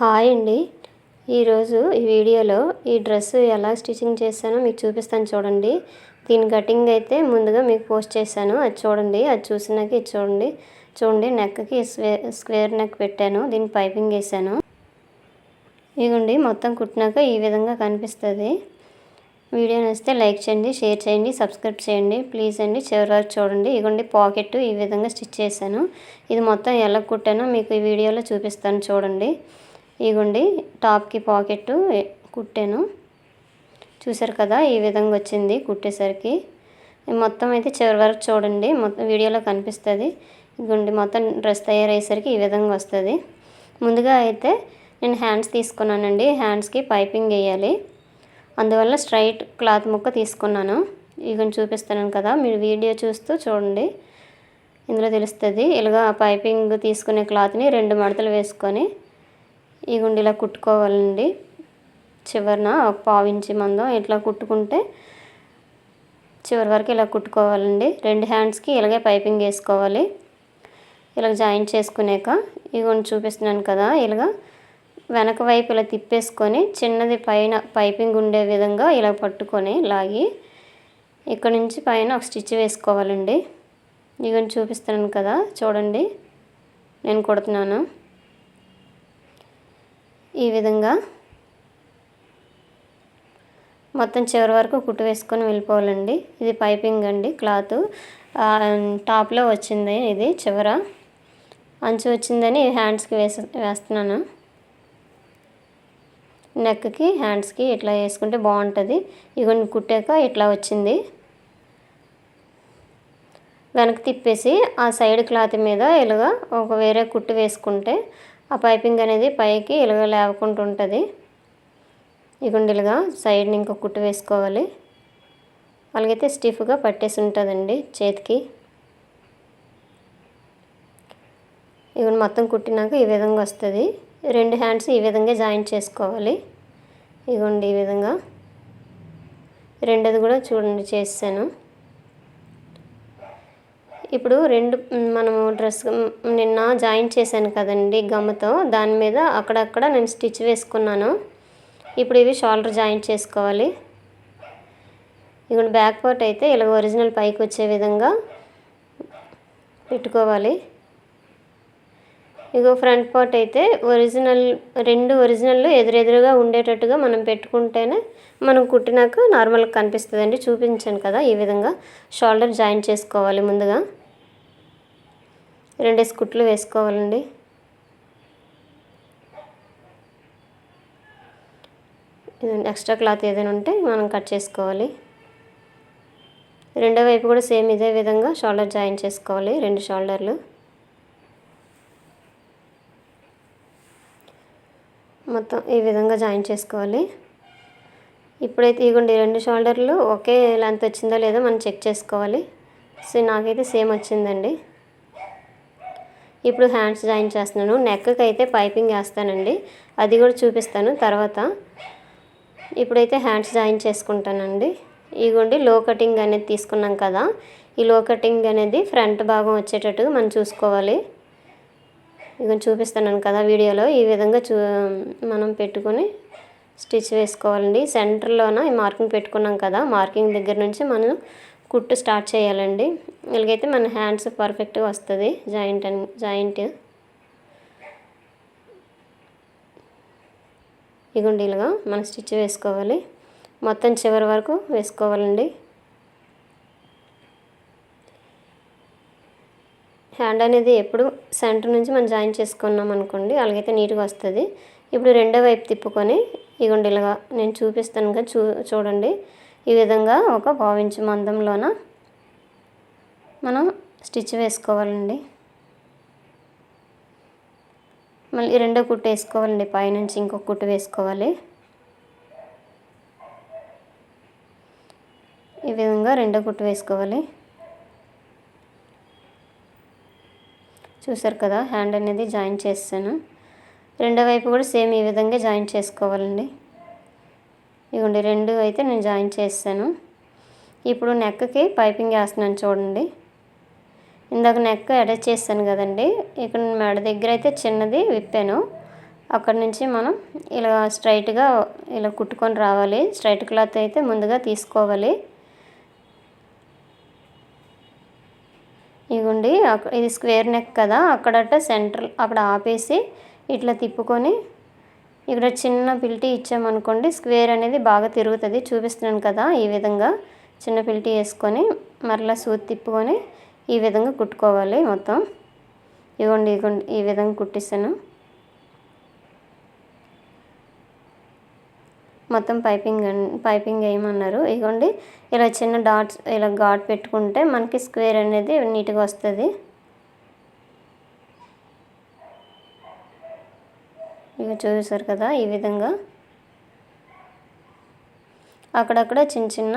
Hi అండి. ఈరోజు ఈ వీడియోలో ఈ డ్రెస్ ఎలా స్టిచ్చింగ్ చేశానో మీకు చూపిస్తాను చూడండి. దీని కటింగ్ అయితే ముందుగా మీకు పోస్ట్ చేశాను. అది చూడండి అది చూసినాక ఇది చూడండి. చూడండి నెక్కి స్క్వేర్ నెక్ పెట్టాను దీన్ని పైపింగ్ వేసాను ఇదిగోండి మొత్తం కుట్టినాక ఈ విధంగా కనిపిస్తుంది. వీడియో నచ్చితే లైక్ చేయండి షేర్ చేయండి సబ్స్క్రైబ్ చేయండి. ప్లీజ్ అండి చివరి వరకు చూడండి. ఇగోండి పాకెట్ ఈ విధంగా స్టిచ్ చేశాను. ఇది మొత్తం ఎలా కుట్టానో మీకు ఈ వీడియోలో చూపిస్తాను చూడండి. ఇదిగోండి టాప్కి పాకెట్ కుట్టాను. చూసారు కదా ఈ విధంగా వచ్చింది కుట్టేసరికి. మొత్తం అయితే చివరి వరకు చూడండి మొత్తం వీడియోలో కనిపిస్తుంది. ఇగోండి మొత్తం డ్రెస్ తయారయ్యేసరికి ఈ విధంగా వస్తుంది. ముందుగా అయితే నేను హ్యాండ్స్ తీసుకున్నానండి హ్యాండ్స్కి పైపింగ్ వేయాలి. అందువల్ల స్ట్రైట్ క్లాత్ ముక్క తీసుకున్నాను. ఇక చూపిస్తున్నాను కదా మీరు వీడియో చూస్తూ చూడండి. ఇందులో తెలుస్తుంది ఇలాగా పైపింగ్ తీసుకునే క్లాత్ని రెండు మడతలు వేసుకొని ఈ గుండిలా కుట్టుకోవాలండి. చివరిన ఒక పావించి మందం ఇట్లా కుట్టుకుంటే చివరి వరకు ఇలా కుట్టుకోవాలండి. రెండు హ్యాండ్స్కి ఇలాగే పైపింగ్ వేసుకోవాలి. ఇలా జాయిన్ చేసుకునేక ఇగోండి చూపిస్తున్నాను కదా ఇలాగా వెనక వైపు ఇలా తిప్పేసుకొని చిన్నది పైన పైపింగ్ ఉండే విధంగా ఇలా పట్టుకొని లాగి ఇక్కడ నుంచి పైన ఒక స్టిచ్ వేసుకోవాలండి. ఇగోండి చూపిస్తున్నాను కదా చూడండి. నేను కుడుతున్నాను. ఈ విధంగా మొత్తం చివరి వరకు కుట్టు వేసుకొని వెళ్ళిపోవాలండి. ఇది పైపింగ్ అండి క్లాత్. టాప్లో వచ్చింది ఇది చివర. అంచు వచ్చిందని హ్యాండ్స్కి వేసి వేస్తున్నాను. నెక్కి హ్యాండ్స్కి ఇట్లా వేసుకుంటే బాగుంటుంది. ఇవన్నీ కుట్టాక ఇట్లా వచ్చింది. వెనక్కి తిప్పేసి ఆ సైడ్ క్లాత్ మీద ఇలాగ ఒక వేరే కుట్టు వేసుకుంటే ఆ పైపింగ్ అనేది పైకి ఇలాగ లేవకుండా ఉంటుంది ఇగోండి సైడ్ని ఇంకో కుట్టు వేసుకోవాలి. అలాగైతే స్టిఫ్గా పట్టేసి ఉంటుందండి చేతికి. ఇవి మొత్తం కుట్టినాక ఈ విధంగా వస్తుంది. రెండు హ్యాండ్స్ ఈ విధంగా జాయింట్ చేసుకోవాలి. ఇగోండి ఈ విధంగా. రెండోది కూడా చూడండి చేసాను ఇప్పుడు రెండు మనము డ్రెస్ నిన్న జాయింట్ చేశాను కదండి గమ్ముతో దాని మీద అక్కడక్కడ నేను స్టిచ్ వేసుకున్నాను. ఇప్పుడు ఇవి షోల్డర్ జాయింట్ చేసుకోవాలి. ఇక్కడ బ్యాక్ పార్ట్ అయితే ఇలా ఒరిజినల్ పైకి వచ్చే విధంగా పెట్టుకోవాలి. ఇగో ఫ్రంట్ పార్ట్ అయితే ఒరిజినల్ రెండు ఒరిజినల్ ఎదురెదురుగా ఉండేటట్టుగా మనం పెట్టుకుంటేనే మనం కుట్టినాక నార్మల్గా కనిపిస్తుందండి. చూపించాను కదా ఈ విధంగా. షోల్డర్ జాయిన్ చేసుకోవాలి ముందుగా. రెండేసి కుట్లు వేసుకోవాలండి. ఎక్స్ట్రా క్లాత్ ఏదైనా ఉంటే మనం కట్ చేసుకోవాలి. రెండో వైపు కూడా సేమ్ ఇదే విధంగా షోల్డర్ జాయిన్ చేసుకోవాలి రెండు షోల్డర్లు. మొత్తం ఈ విధంగా జాయిన్ చేసుకోవాలి. ఇప్పుడైతే ఇగోండి రెండు షోల్డర్లు ఒకే లెంత్ వచ్చిందో లేదో మనం చెక్ చేసుకోవాలి. సో నాకైతే సేమ్ వచ్చిందండి. ఇప్పుడు హ్యాండ్స్ జాయిన్ చేస్తున్నాను. నెక్కకి అయితే పైపింగ్ వేస్తానండి. అది కూడా చూపిస్తాను తర్వాత. ఇప్పుడైతే హ్యాండ్స్ జాయిన్ చేసుకుంటానండి. ఇగోండి లో కటింగ్ అనేది తీసుకున్నాం కదా. ఈ లో కటింగ్ అనేది ఫ్రంట్ భాగం వచ్చేటట్టుగా మనం చూసుకోవాలి. ఇక చూపిస్తున్నాను కదా వీడియోలో. ఈ విధంగా చూ మనం పెట్టుకొని స్టిచ్ వేసుకోవాలండి. సెంటర్లోన ఈ మార్కింగ్ పెట్టుకున్నాం కదా. మార్కింగ్ దగ్గర నుంచి మనం కుట్టు స్టార్ట్ చేయాలండి. ఇలాగైతే మన హ్యాండ్స్ పర్ఫెక్ట్గా వస్తుంది. జాయింట్ అని జాయింట్. ఇగోండి ఇలాగా మనం స్టిచ్ వేసుకోవాలి. మొత్తం చివరి వరకు వేసుకోవాలండి. హ్యాండ్ అనేది ఎప్పుడు సెంటర్ నుంచి మనం జాయిన్ చేసుకున్నాం అనుకోండి అలాగైతే నీట్గా వస్తుంది. ఇప్పుడు రెండో వైపు తిప్పుకొని ఇగోండి ఇలాగా నేను చూపిస్తాను కదా చూ చూడండి. ఈ విధంగా ఒక పావించు మందంలోన మనం స్టిచ్ వేసుకోవాలండి. మళ్ళీ రెండో కుట్టు వేసుకోవాలండి పైనుంచి ఇంకొక కుట్టు వేసుకోవాలి. ఈ విధంగా రెండో కుట్టు వేసుకోవాలి. చూసారు కదా హ్యాండ్ అనేది జాయిన్ చేస్తాను రెండో వైపు కూడా సేమ్ ఈ విధంగా జాయిన్ చేసుకోవాలండి. ఇవ్వండి రెండు అయితే నేను జాయిన్ చేస్తాను. ఇప్పుడు నెక్కి పైపింగ్ వేస్తున్నాను చూడండి. ఇందాక నెక్ అటాచ్ చేస్తాను కదండి. ఇక్కడ మెడ దగ్గర అయితే చిన్నది విప్పాను. అక్కడ నుంచి మనం ఇలా స్ట్రైట్గా ఇలా కుట్టుకొని రావాలి. స్ట్రైట్ క్లాత్ అయితే ముందుగా తీసుకోవాలి. ఇగోండి ఇది స్క్వేర్ నెక్ కదా. అక్కడట సెంటర్ అక్కడ ఆపేసి ఇట్లా తిప్పుకొని ఇక్కడ చిన్న పిల్టీ ఇచ్చామనుకోండి స్క్వేర్ అనేది బాగా తిరుగుతుంది. చూపిస్తున్నాను కదా ఈ విధంగా చిన్న పిల్టీ వేసుకొని మరలా సూత్ తిప్పుకొని ఈ విధంగా కుట్టుకోవాలి మొత్తం. ఇవ్వండి ఇగోండి ఈ విధంగా కుట్టిస్తాను. మొత్తం పైపింగ్ పైపింగ్ వేయమన్నారు. ఇగోండి ఇలా చిన్న డాట్స్ ఇలా ఘాట్ పెట్టుకుంటే మనకి స్క్వేర్ అనేది నీట్గా వస్తుంది. ఇక చూసారు కదా ఈ విధంగా. అక్కడక్కడ చిన్న చిన్న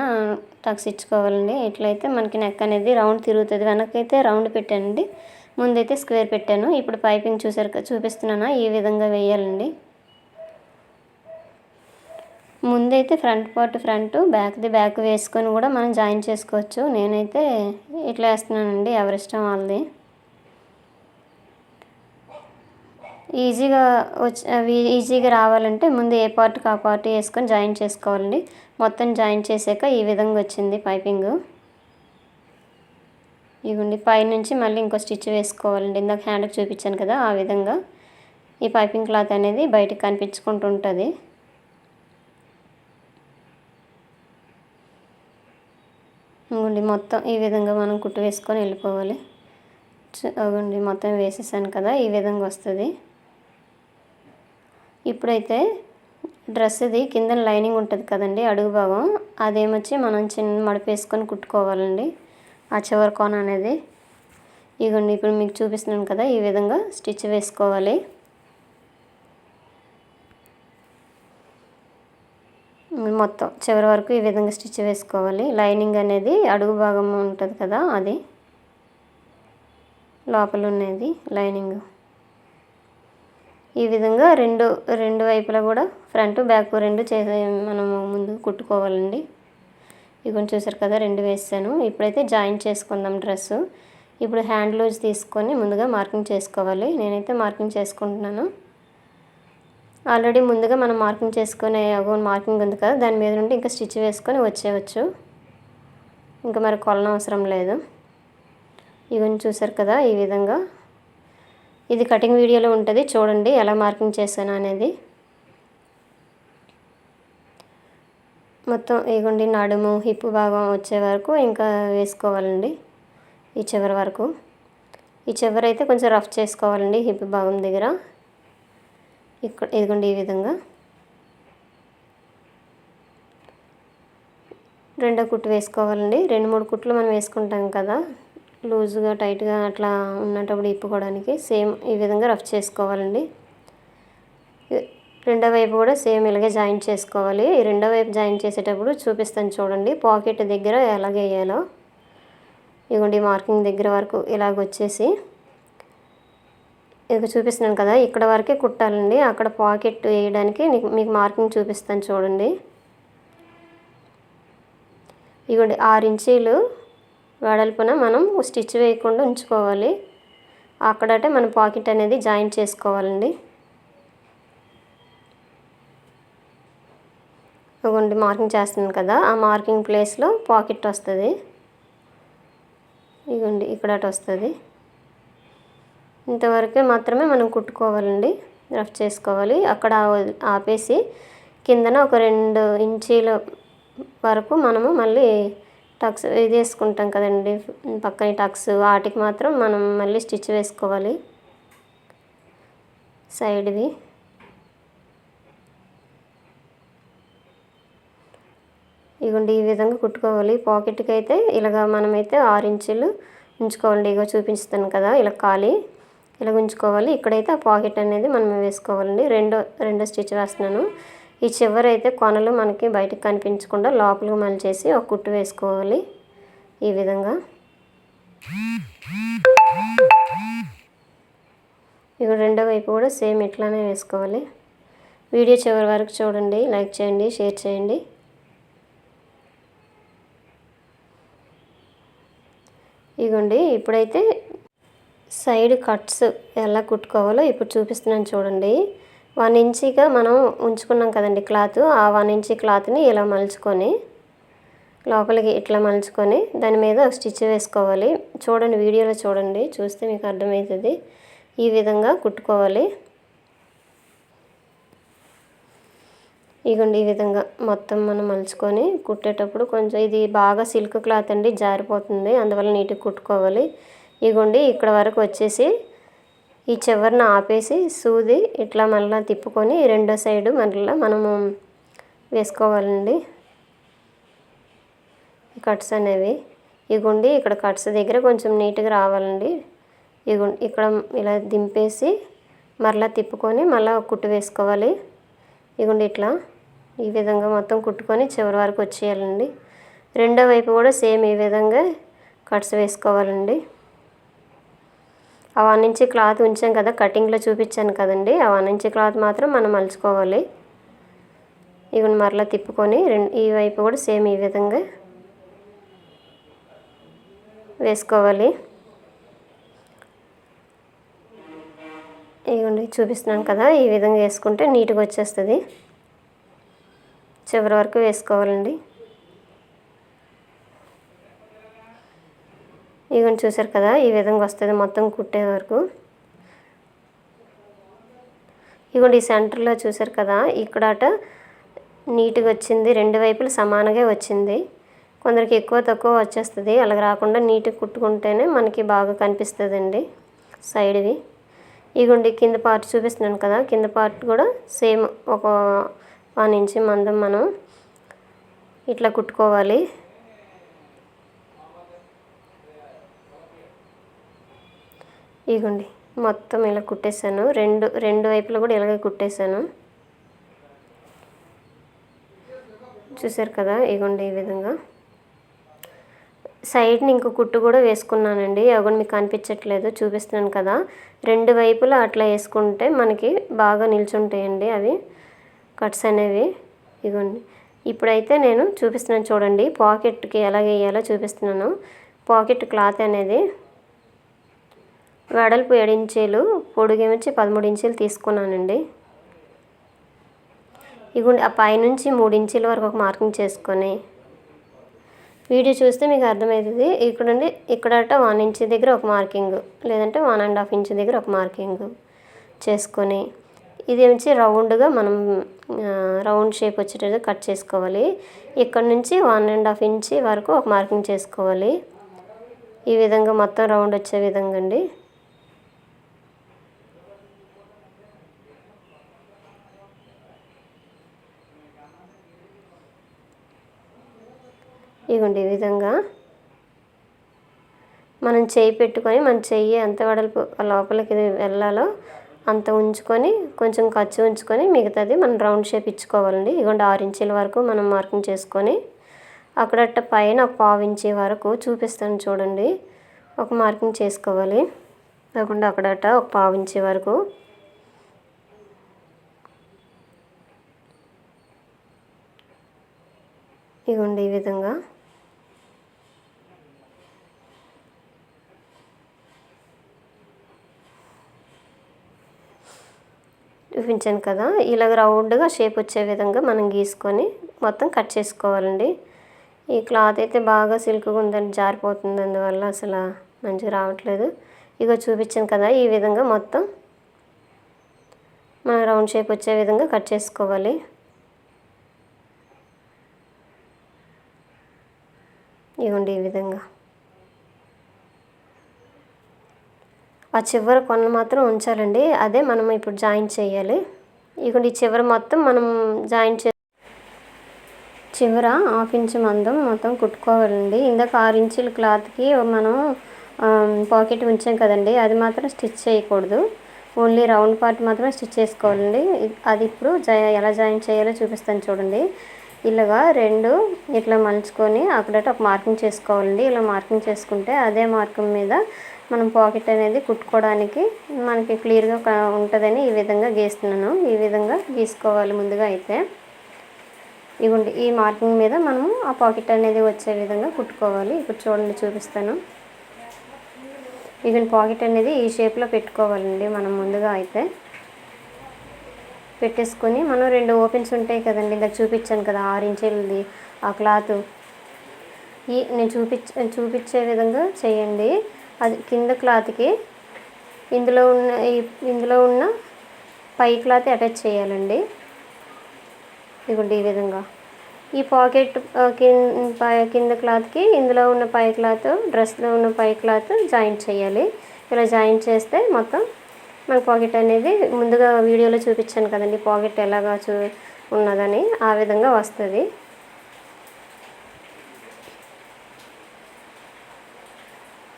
టక్స్ ఇచ్చుకోవాలండి. ఇట్లయితే మనకి నెక్ అనేది రౌండ్ తిరుగుతుంది. వెనకైతే రౌండ్ పెట్టానండి. ముందైతే స్క్వేర్ పెట్టాను. ఇప్పుడు పైపింగ్ చూసారు చూపిస్తున్నానా? ఈ విధంగా వేయాలండి. ముందైతే ఫ్రంట్ పార్ట్ ఫ్రంట్ బ్యాక్ది బ్యాక్ వేసుకొని కూడా మనం జాయిన్ చేసుకోవచ్చు. నేనైతే ఇట్లా వేస్తున్నానండి. ఎవరిష్టం వాళ్ళది. ఈజీగా వచ్చి అవి ఈజీగా రావాలంటే ముందు ఏ పార్ట్కి ఆ పార్ట్ వేసుకొని జాయిన్ చేసుకోవాలండి. మొత్తం జాయిన్ చేసాక ఈ విధంగా వచ్చింది పైపింగ్. ఇవ్వండి పైనుంచి మళ్ళీ ఇంకో స్టిచ్ వేసుకోవాలండి. ఇందాక హ్యాండ్కి చూపించాను కదా ఆ విధంగా ఈ పైపింగ్ క్లాత్ అనేది బయటకు కనిపించుకుంటూ ఉంటుంది. మొత్తం ఈ విధంగా మనం కుట్టు వేసుకొని వెళ్ళిపోవాలి. అవ్వండి మొత్తం వేసేసాను కదా ఈ విధంగా వస్తుంది. ఇప్పుడైతే డ్రెస్ది కింద లైనింగ్ ఉంటుంది కదండి అడుగు భాగం. అదేమొచ్చి మనం చిన్న మడిపేసుకొని వేసుకొని కుట్టుకోవాలండి. ఆ చివరి కోన అనేది. ఇగోండి ఇప్పుడు మీకు చూపిస్తున్నాను కదా ఈ విధంగా స్టిచ్ వేసుకోవాలి. మొత్తం చివరి వరకు ఈ విధంగా స్టిచ్ వేసుకోవాలి. లైనింగ్ అనేది అడుగు భాగం ఉంటుంది కదా అది. లోపల ఉన్నది లైనింగ్. ఈ విధంగా రెండు రెండు వైపులా కూడా ఫ్రంట్ బ్యాక్ రెండు చేసే మనము ముందు కుట్టుకోవాలండి. ఇవి చూసారు కదా రెండు వేసాను. ఇప్పుడైతే జాయిన్ చేసుకుందాం డ్రెస్సు ఇప్పుడు హ్యాండ్ లూజ్ తీసుకొని ముందుగా మార్కింగ్ చేసుకోవాలి. నేనైతే మార్కింగ్ చేసుకుంటున్నాను. ఆల్రెడీ ముందుగా మనం మార్కింగ్ చేసుకునే మార్కింగ్ ఉంది కదా దాని మీద నుండి ఇంకా స్టిచ్ వేసుకొని వచ్చేయచ్చు. ఇంకా మరి కొలన అవసరం లేదు. ఇవన్నీ చూసారు కదా ఈ విధంగా ఇది కటింగ్ వీడియోలో ఉంటుంది. చూడండి ఎలా మార్కింగ్ చేశాను అనేది. మొత్తం ఇగోండి నడుము హిప్ భాగం వచ్చే వరకు ఇంకా వేసుకోవాలండి. ఈ చివరి వరకు. ఈ చివరి అయితే కొంచెం రఫ్ చేసుకోవాలండి హిప్ భాగం దగ్గర. ఇక్కడ ఇదిగోండి ఈ విధంగా. రెండో కుట్టు వేసుకోవాలండి. రెండు మూడు కుట్లు మనం వేసుకుంటాం కదా. లూజ్గా టైట్గా అట్లా ఉన్నప్పుడు ఇప్పుకోవడానికి సేమ్ ఈ విధంగా రఫ్ చేసుకోవాలండి. రెండో వైపు కూడా సేమ్ ఇలాగే జాయిన్ చేసుకోవాలి. ఈ రెండో వైపు జాయిన్ చేసేటప్పుడు చూపిస్తాను చూడండి. పాకెట్ దగ్గర ఎలాగ వేయాలో. ఇగోండి మార్కింగ్ దగ్గర వరకు ఇలాగ వచ్చేసి. ఇక చూపిస్తున్నాను కదా ఇక్కడ వరకే కుట్టాలండి. అక్కడ పాకెట్ వేయడానికి మీకు మార్కింగ్ చూపిస్తాను చూడండి. ఇగోండి ఆరు ఇంచీలు వెడల్పున మనం స్టిచ్ వేయకుండా ఉంచుకోవాలి. అక్కడటే మన పాకెట్ అనేది జాయిన్ చేసుకోవాలండి. ఇగోండి మార్కింగ్ చేస్తున్నాను కదా ఆ మార్కింగ్ ప్లేస్లో పాకెట్ వస్తుంది. ఇగోండి ఇక్కడ వస్తుంది. ఇంతవరకే మాత్రమే మనం కుట్టుకోవాలండి. రఫ్ చేసుకోవాలి. అక్కడ ఆపేసి కిందన ఒక రెండు ఇంచీల వరకు మనము మళ్ళీ టక్స్ ఇది వేసుకుంటాం కదండి. పక్కన టక్స్ వాటికి మాత్రం మనం మళ్ళీ స్టిచ్ వేసుకోవాలి. సైడ్వి ఇగోండి ఈ విధంగా కుట్టుకోవాలి. పాకెట్కి అయితే ఇలాగ మనమైతే ఆరు ఇంచులు ఉంచుకోవాలండి ఇగో చూపించుతాను కదా ఇలా ఖాళీ. ఇలా ఉంచుకోవాలి. ఇక్కడైతే ఆ పాకెట్ అనేది మనం వేసుకోవాలండి. రెండో రెండో స్టిచ్ వేస్తున్నాను. ఈ చివర అయితే కొనలు మనకి బయటకు కనిపించకుండా లోపలికి మలిచేసి ఒక కుట్టు వేసుకోవాలి ఈ విధంగా. ఇక రెండో వైపు కూడా సేమ్ ఇట్లానే వేసుకోవాలి. వీడియో చివరి వరకు చూడండి లైక్ చేయండి షేర్ చేయండి. ఇగోండి ఇప్పుడైతే సైడ్ కట్స్ ఎలా కుట్టుకోవాలో ఇప్పుడు చూపిస్తున్నాను చూడండి. వన్ ఇంచిగా మనం ఉంచుకున్నాం కదండి క్లాత్. ఆ వన్ ఇంచి క్లాత్ని ఇలా మలుచుకొని లోపలికి ఇట్లా మలుచుకొని దాని మీద ఒక స్టిచ్ వేసుకోవాలి. చూడండి వీడియోలో చూడండి చూస్తే మీకు అర్థమవుతుంది. ఈ విధంగా కుట్టుకోవాలి. ఇగోండి ఈ విధంగా మొత్తం మనం మలుచుకొని కుట్టేటప్పుడు కొంచెం ఇది బాగా సిల్క్ క్లాత్ అండి జారిపోతుంది. అందువల్ల నీట్గా కుట్టుకోవాలి. ఇగోండి ఇక్కడ వరకు వచ్చేసి ఈ చివరిన ఆపేసి సూది ఇట్లా మళ్ళీ తిప్పుకొని రెండో సైడు మళ్ళీ మనము వేసుకోవాలండి. కట్స్ అనేవి. ఇగుండి ఇక్కడ కట్స్ దగ్గర కొంచెం నీట్గా రావాలండి. ఇగు ఇక్కడ ఇలా దింపేసి మరలా తిప్పుకొని మళ్ళీ కుట్టు వేసుకోవాలి. ఇగుండి ఇట్లా ఈ విధంగా మొత్తం కుట్టుకొని చివరి వరకు వచ్చేయాలండి. రెండో వైపు కూడా సేమ్ ఈ విధంగా కట్స్ వేసుకోవాలండి. ఆ వన్ క్లాత్ ఉంచాం కదా కటింగ్లో చూపించాను కదండి. ఆ వన్ క్లాత్ మాత్రం మనం మలుచుకోవాలి. ఇవి మరలా తిప్పుకొని రెండు ఈ వైపు కూడా సేమ్ ఈ విధంగా వేసుకోవాలి. ఇవ్వండి చూపిస్తున్నాను కదా ఈ విధంగా వేసుకుంటే నీట్గా వచ్చేస్తుంది. చివరి వరకు వేసుకోవాలండి. ఇవన్నీ చూసారు కదా ఈ విధంగా వస్తుంది. మొత్తం కుట్టే వరకు. ఇగోండి ఈ సెంటర్లో చూసారు కదా ఇక్కడట నీట్గా వచ్చింది. రెండు వైపులు సమానంగా వచ్చింది. కొందరికి ఎక్కువ తక్కువ వచ్చేస్తుంది. అలాగ రాకుండా నీట్గా కుట్టుకుంటేనే మనకి బాగా కనిపిస్తుందండి సైడ్వి. ఇగుండి కింద పార్ట్ చూపిస్తున్నాను కదా కింద పార్ట్ కూడా సేమ్ ఒక వన్ ఇంచ్ మందం మనం ఇట్లా కుట్టుకోవాలి. ఇగోండి మొత్తం ఇలా కుట్టేశాను. రెండు రెండు వైపులు కూడా ఇలాగే కుట్టేశాను. చూసారు కదా ఇగోండి ఈ విధంగా. సైడ్ని ఇంకో కుట్టు కూడా వేసుకున్నానండి. అవి మీకు కనిపించట్లేదు చూపిస్తున్నాను కదా. రెండు వైపులా అట్లా వేసుకుంటే మనకి బాగా నిల్చుంటాయండి అవి కట్స్ అనేవి. ఇగోండి. ఇప్పుడైతే నేను చూపిస్తున్నాను చూడండి పాకెట్కి ఎలా వేయాలో చూపిస్తున్నాను. పాకెట్ క్లాత్ అనేది వెడల్పు ఏడించీలు పొడుగేమించి పదమూడు ఇంచీలు తీసుకున్నానండి. ఇగుండి ఆ పైనుంచి మూడు ఇంచీల వరకు ఒక మార్కింగ్ చేసుకొని వీడియో చూస్తే మీకు అర్థమవుతుంది. ఇక్కడండి ఇక్కడట వన్ ఇంచ్ దగ్గర ఒక మార్కింగ్ లేదంటే వన్ అండ్ హాఫ్ ఇంచ్ దగ్గర ఒక మార్కింగ్ చేసుకొని ఇది నుంచి రౌండ్గా మనం రౌండ్ షేప్ వచ్చేటట్టు కట్ చేసుకోవాలి. ఇక్కడ నుంచి వన్ అండ్ హాఫ్ ఇంచ్ వరకు ఒక మార్కింగ్ చేసుకోవాలి. ఈ విధంగా మొత్తం రౌండ్ వచ్చే విధంగా అండి. ఇగోండి ఈ విధంగా మనం చేయి పెట్టుకొని మన చెయ్యి ఎంత వెడల్పు లోపలికి వెళ్ళాలో అంత ఉంచుకొని కొంచెం ఖర్చు ఉంచుకొని మిగతాది మనం రౌండ్ షేప్ ఇచ్చుకోవాలండి. ఇగోండి ఆరు ఇంచుల వరకు మనం మార్కింగ్ చేసుకొని అక్కడట్ట పైన ఒక పావు ఇంచి వరకు చూపిస్తాను చూడండి. ఒక మార్కింగ్ చేసుకోవాలి. లేకుండా అక్కడట ఒక పావు ఇంచి వరకు ఇగోండి ఈ విధంగా చూపించాను కదా. ఇలాగ రౌండ్గా షేప్ వచ్చే విధంగా మనం గీసుకొని మొత్తం కట్ చేసుకోవాలండి. ఈ క్లాత్ అయితే బాగా సిల్క్గా ఉందని జారిపోతుంది. అందువల్ల అసలు మంచిగా రావట్లేదు. ఇగో చూపించాను కదా ఈ విధంగా మొత్తం మనం రౌండ్ షేప్ వచ్చే విధంగా కట్ చేసుకోవాలి. ఇవ్వండి ఈ విధంగా. ఆ చివరి కొన మాత్రం ఉంచాలండి. అదే మనం ఇప్పుడు జాయిన్ చేయాలి. ఇక ఈ చివరి మొత్తం మనం జాయిన్ చే చివర హాఫ్ ఇంచ్ మందం మొత్తం కుట్టుకోవాలండి. ఇందాక ఆరు ఇంచుల క్లాత్కి మనం పాకెట్ ఉంచాం కదండి. అది మాత్రం స్టిచ్ చేయకూడదు. ఓన్లీ రౌండ్ పార్ట్ మాత్రమే స్టిచ్ చేసుకోవాలండి. అది ఇప్పుడు ఎలా జాయిన్ చేయాలో చూపిస్తాను చూడండి. ఇలాగా రెండు ఇట్లా మలుచుకొని అక్కడట ఒక మార్కింగ్ చేసుకోవాలండి. ఇలా మార్కింగ్ చేసుకుంటే అదే మార్కింగ్ మీద మనం పాకెట్ అనేది కుట్టుకోవడానికి మనకి క్లియర్గా ఉంటుందని ఈ విధంగా గీస్తున్నాను. ఈ విధంగా గీసుకోవాలి ముందుగా అయితే. ఇవ్వండి ఈ మార్కింగ్ మీద మనము ఆ పాకెట్ అనేది వచ్చే విధంగా కుట్టుకోవాలి. ఇప్పుడు చూడండి చూపిస్తాను. ఇవన్నీ పాకెట్ అనేది ఈ షేప్లో పెట్టుకోవాలండి మనం ముందుగా అయితే. పెట్టేసుకొని మనం రెండు ఓపెన్స్ ఉంటాయి కదండి ఇందాక చూపించాను కదా ఆరు ఇంచులది ఆ క్లాత్. ఈ నేను చూపించ చూపించే విధంగా చేయండి. అది కింద క్లాత్కి ఇందులో ఉన్న ఈ- ఇందులో ఉన్న పై క్లాత్ అటాచ్ చేయాలండి. ఇదిగోండి ఈ విధంగా. ఈ పాకెట్ కింద పై- కింద క్లాత్కి ఇందులో ఉన్న పై క్లాత్ డ్రెస్లో ఉన్న పై క్లాత్ జాయింట్ చేయాలి. ఇలా జాయింట్ చేస్తే మొత్తం మన పాకెట్ అనేది ముందుగా వీడియోలో చూపించాను కదండి పాకెట్ ఎలాగా చూ ఉన్నదని ఆ విధంగా వస్తుంది.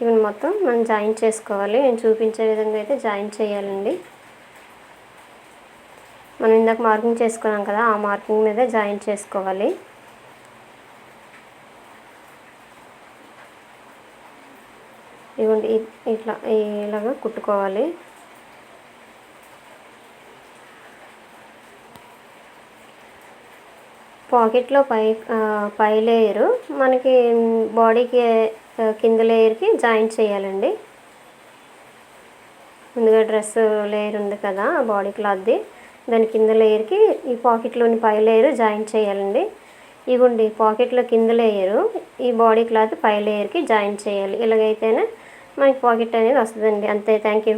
ఇవి మొత్తం మనం జాయిన్ చేసుకోవాలి. నేను చూపించే విధంగా అయితే జాయిన్ చేయాలండి. మనం ఇందాక మార్కింగ్ చేసుకున్నాం కదా ఆ మార్కింగ్ మీద జాయిన్ చేసుకోవాలి. ఇవ్వండి ఇట్లా ఇలాగా కుట్టుకోవాలి. పాకెట్లో పై పై లేయరు. మనకి బాడీకి కింద లేయర్కి జాయింట్ చేయాలండి. ముందుగా డ్రెస్ లేయర్ ఉంది కదా బాడీ క్లాత్ది. దాని కింద లేయర్కి ఈ పాకెట్లోని పై లేయర్ జాయింట్ చేయాలండి. ఇవ్వండి పాకెట్లో కింద లేయరు ఈ బాడీ క్లాత్ పై లేయర్కి జాయింట్ చేయాలి. ఇలాగైతేనే మనకి పాకెట్ అనేది వస్తుందండి. అంతే థ్యాంక్ యూ.